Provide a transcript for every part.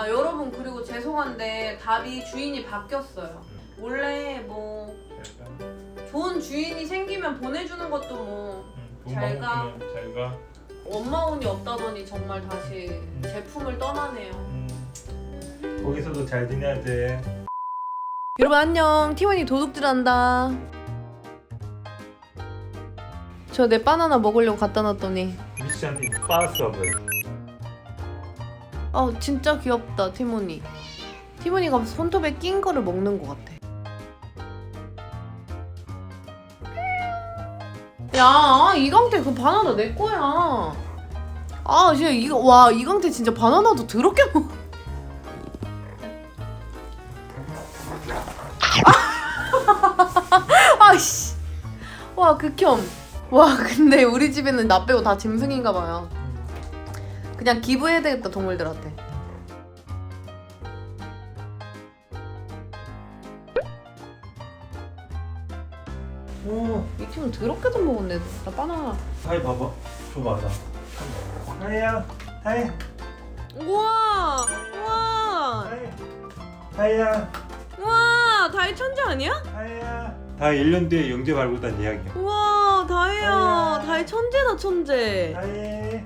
아 여러분 그리고 죄송한데 답이 주인이 바뀌었어요. 원래 뭐 좋은 주인이 생기면 보내주는 것도 뭐잘 가. 잘 가. 엄마 운이 없다더니 정말 다시 제품을 떠나네요. 음. 거기서도 잘 지내야 돼. 여러분 안녕. 티원이 도둑질한다. 저 내 바나나 먹으려고 갖다 놨더니 미션 임파서블. 아 진짜 귀엽다 티모니. 티모니가 손톱에 낀 거를 먹는 것 같아. 야 이강태 그 바나나 내 거야. 아 진짜 이거 와 이강태 진짜 바나나도 더럽게 먹. 아씨. 와 극혐. 와 근데 우리 집에는 나 빼고 다 짐승인가 봐요. 그냥 기부해야 되겠다 동물들한테. 오, 이 팀은 더럽게도 먹었네. 나 바나나. 다이 봐봐. 줘봐 나. 다이야. 다이. 우와, 우와, 다이. 다이야. 우와, 다이 천재 아니야? 다이야. 다이 1년 뒤에 영재 발굴단 이야기야. 우와, 다이야, 다이야. 다이 천재다 천재. 다이.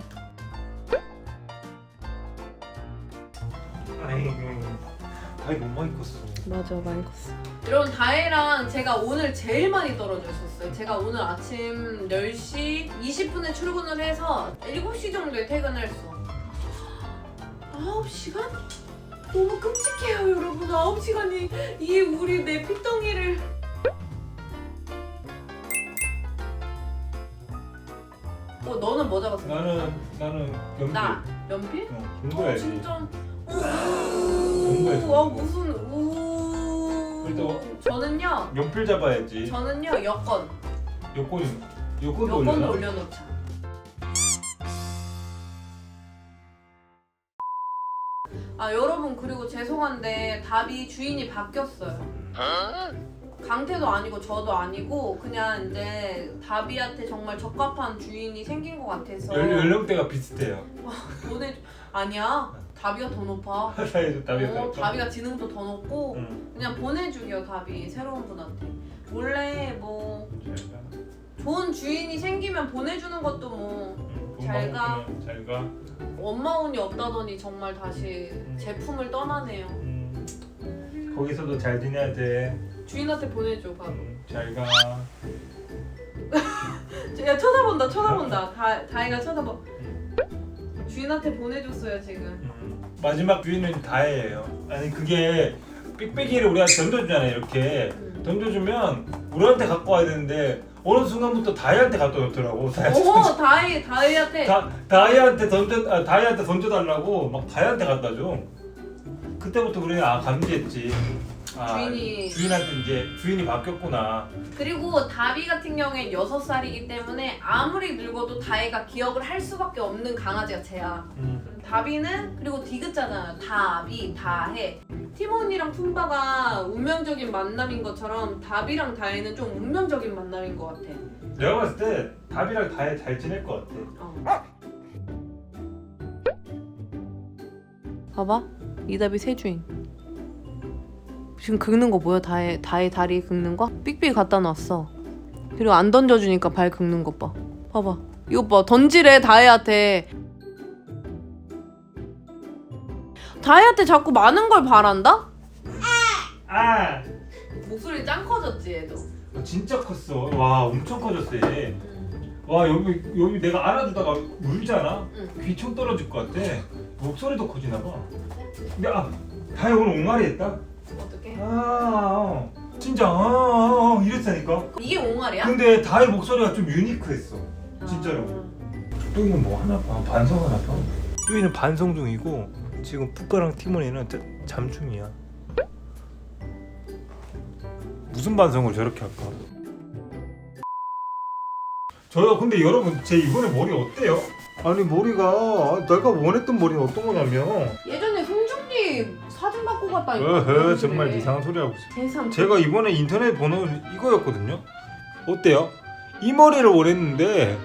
아이고. 다이 못 많이 컸어. 맞아, 많이 컸어. 여러분 다혜랑 제가 오늘 제일 많이 떨어져 있었어요. 제가 오늘 아침 10시 20분에 출근을 해서 7시 정도에 퇴근을 했어. 9시간? 너무 끔찍해요, 여러분. 9시간이 이게 우리 내 핏덩이를 어, 너는 뭐 잡았어? 나는 나는 영재. 나 연필? 어, 어, 공부해야지. 진짜. 공부해야지. 우, 와 무슨 우. 그래도- 저는요. 연필 잡아야지. 저는요 여권 여권이 여권도 여권도 올려놔. 올려놓자. 아 여러분 그리고 죄송한데 답이 주인이 바뀌었어요. 강태도 아니고 저도 아니고 그냥 이제 다비한테 정말 적합한 주인이 생긴 것 같아서 연, 연령대가 비슷해요. 보내 아니야 다비가 더 높아. 다비 어, 다비가 지능도 더 높고 응. 그냥 보내주게요 답이 새로운 분한테. 원래 뭐 좋은 주인이 생기면 보내주는 것도 뭐잘 가. 잘 가. 엄마 운이 없다더니 정말 다시 제품을 떠나네요. 음. 거기서도 잘 지내야 돼. 주인한테 보내줘 바로. 음, 잘 가. 야 쳐다본다 쳐다본다. 다 다이가 쳐다봐. 주인한테 보내줬어요 지금. 음. 마지막 주인은 다혜예요. 아니 그게 삑삑이를 우리가 던져주잖아요. 이렇게 음. 던져주면 우리한테 갖고 와야 되는데 어느 순간부터 다혜한테 갖다 놓더라고. 오 다이 다이한테. 다 다혜한테 던져 아, 다혜한테 던져달라고 막 다혜한테 갖다 줘. 그때부터 우리는 아 감지했지. 아, 주인이- 주인한테 이제 주인이 바뀌었구나. 그리고 다비 같은 경우엔 6살이기 때문에 아무리 늙어도 다이가 기억을 할 수밖에 없는 강아지가 쟤야. 음. 다비는 그리고 디귿자잖아요. 다비, 다해. 티몬이랑 푼바가 운명적인 만남인 것처럼 다비랑 다해는 좀 운명적인 만남인 것 같아. 내가 봤을 때 답이랑 다혜 잘 지낼 것 같아. 어. 봐봐, 이다비 새 주인. 지금 긁는 거 보여? 다해 다해 다리 긁는 거? 삑삑이 갖다 놨어. 그리고 안 던져주니까 발 긁는 것 봐. 봐봐. 이거 봐 던지래 다혜한테. 다혜한테 자꾸 많은 걸 바란다? 아 목소리 짱 커졌지 얘도. 진짜 컸어. 와 엄청 커졌어 얘. 와 여기 여기 내가 안아주다가 울잖아. 응. 귀총 떨어질 것 같아. 목소리도 커지나 봐. 근데 아 다혜 오늘 옹알이 했다. 어떻게? 아 어. 진짜 아, 아, 아 이랬다니까. 이게 옹알이야? 근데 다혜 목소리가 좀 유니크했어. 진짜로. 아. 뚜이는 뭐 하나 봐 반성 하나 봐. 뚜이는 반성 중이고 지금 푸카랑 자- 잠 중이야. 무슨 반성을 저렇게 할까? 저요 근데 여러분 제 이번에 머리 어때요? 아니 머리가 내가 원했던 머리는 어떤 거냐면 예전에 송중기 사진 받고 갔다니까. 어허 정말 이상한 소리 하고 있어. 세상. 제가 이번에 인터넷 번호 이거였거든요. 어때요? 이 머리를 원했는데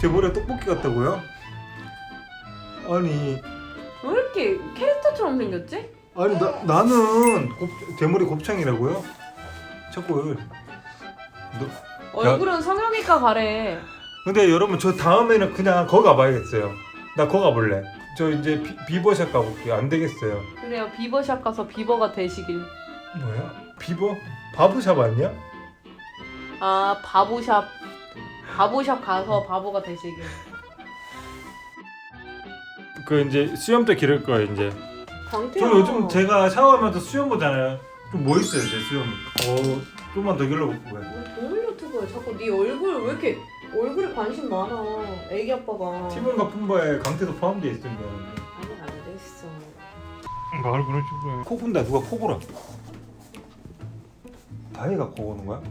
제 머리가 떡볶이 같다고요? 아니 왜 이렇게 캐릭터처럼 생겼지? 아니 나 나는 곱, 대머리 곱창이라고요? 자꾸 너, 얼굴은 성형외과 가래. 근데 여러분 저 다음에는 그냥 거기 가봐야겠어요. 나 거기 가볼래. 저 이제 비, 비버샵 가볼게요. 안 되겠어요. 그래요. 비버샵 가서 비버가 되시길. 뭐야? 비버? 바브샵 아니야? 아 바보샵. 바보샵 가서 바보가 되시길. 그 이제 수염도 기를 거예요 이제. 저 요즘 제가 샤워하면서 수염 보잖아요. 좀뭐 있어요 제 수염. 어 좀만 더 길러볼게요. 우 자꾸 네 얼굴 왜 이렇게 얼굴에 관심 많아. 애기 아빠가. 티몬과 품바에 강태도 포함되어 있습니다. 아니 안 됐어. 말 그런 식으로 코 푼다 누가 코 골아 다혜가 코 고는 거야?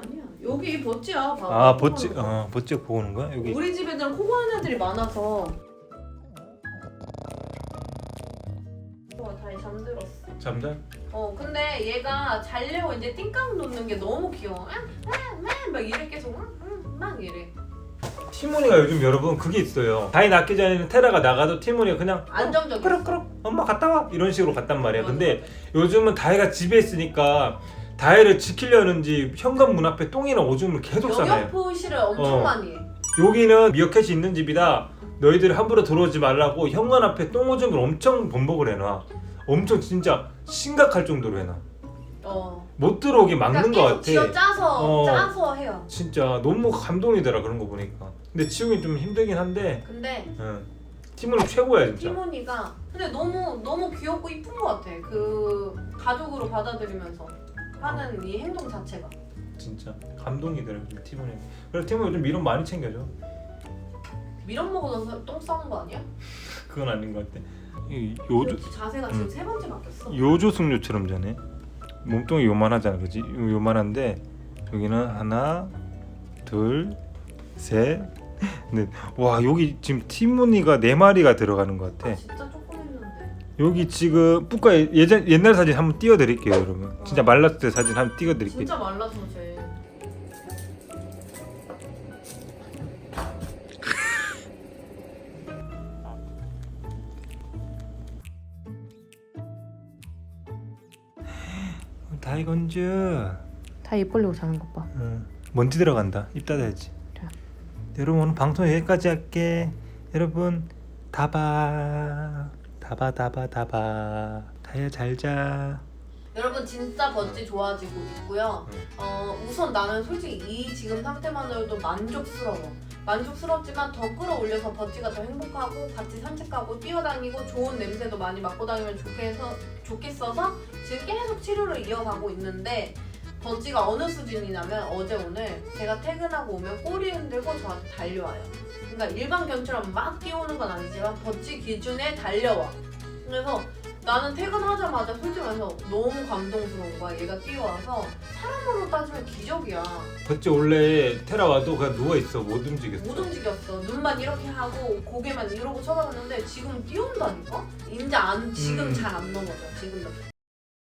아니야. 여기 버찌야. 봐봐. 아 버찌 어 버찌가 코 고는 거야 여기 우리 집 애들은 코 고는 애들이 많아서. 와, 다시 잠들었어. 잠자? 어, 근데 얘가 자려고 이제 띵깡 놓는 게 너무 귀여워. 막 이래 계속 막 이래. 티모니가 요즘 여러분 그게 있어요 다혜 낳기 전에는 테라가 나가도 티모니가 그냥 안정적이야. 그럭그럭 엄마 갔다 와 이런 식으로 갔단 말이야 근데 요즘은 다혜가 집에 있으니까 다혜를 지키려는지 현관문 앞에 똥이나 오줌을 계속 싸놔요 영역 표시를 엄청 어. 많이 해. 여기는 미어캣이 있는 집이다. 너희들 함부로 들어오지 말라고 현관 앞에 똥오줌을 엄청 범벅을 해놔. 엄청 진짜 심각할 정도로 해놔. 어. 못 들어오게 막는 그러니까 것 계속 같아. 쥐어 짜서 어. 짜서 해요. 진짜 너무 감동이더라 그런 거 보니까. 근데 지웅이 좀 힘들긴 한데 근데 응. 팀은 최고야 진짜. 티모니가 근데 너무 너무 귀엽고 이쁜 것 같아. 그 가족으로 받아들이면서 하는 이 행동 자체가. 진짜 감동이더라 팀원이. 그래서 팀원 요즘 미련 많이 챙겨줘. 미련 먹어서 똥 싸는 거 아니야? 그건 아닌 것 같아. 이 요조 자세가 지금 음. 세 번째 바뀌었어. 요조 승류처럼 자네. 몸통이 요만하잖아, 그지? 요만한데 여기는 하나, 둘, 셋, 넷. 와 여기 지금 티모니가 네 마리가 들어가는 것 같아. 진짜 조금 했는데. 여기 지금 뿌까 예전 옛날 사진 한번 띄워드릴게요, 여러분. 진짜 말랐을 때 사진 한번 띄워드릴게요. 진짜 말라서 쟤. 다이건즈. 다입 벌리고 자는 것 봐. 응. 먼지 들어간다. 입 닫아야지. 그래. 여러분 오늘 방송 여기까지 할게. 여러분 다바 다바 다바 다바 다야 잘 자. 여러분 진짜 버찌 좋아지고 있고요. 응. 어 우선 나는 솔직히 이 지금 상태만으로도 만족스러워. 만족스럽지만 더 끌어올려서 버찌가 더 행복하고 같이 산책하고 뛰어다니고 좋은 냄새도 많이 맡고 다니면 좋겠어 좋겠어서 지금 계속 치료를 이어가고 있는데 버찌가 어느 수준이냐면 어제 오늘 제가 퇴근하고 오면 꼬리 흔들고 저한테 달려와요. 그러니까 일반 견처럼 막 뛰어오는 건 아니지만 버찌 기준에 달려와. 그래서 나는 퇴근하자마자 솔직히 말해서 너무 감동스러운 거야. 얘가 뛰어와서 사람으로 따지면 기적이야. 그치 원래 테라 와도 그냥 누워 있어 못 움직였어. 못 움직였어. 눈만 이렇게 하고 고개만 이러고 쳐다봤는데 지금 뛰어온다니까? 이제 안 지금 음. 잘 안 넘어져. 지금도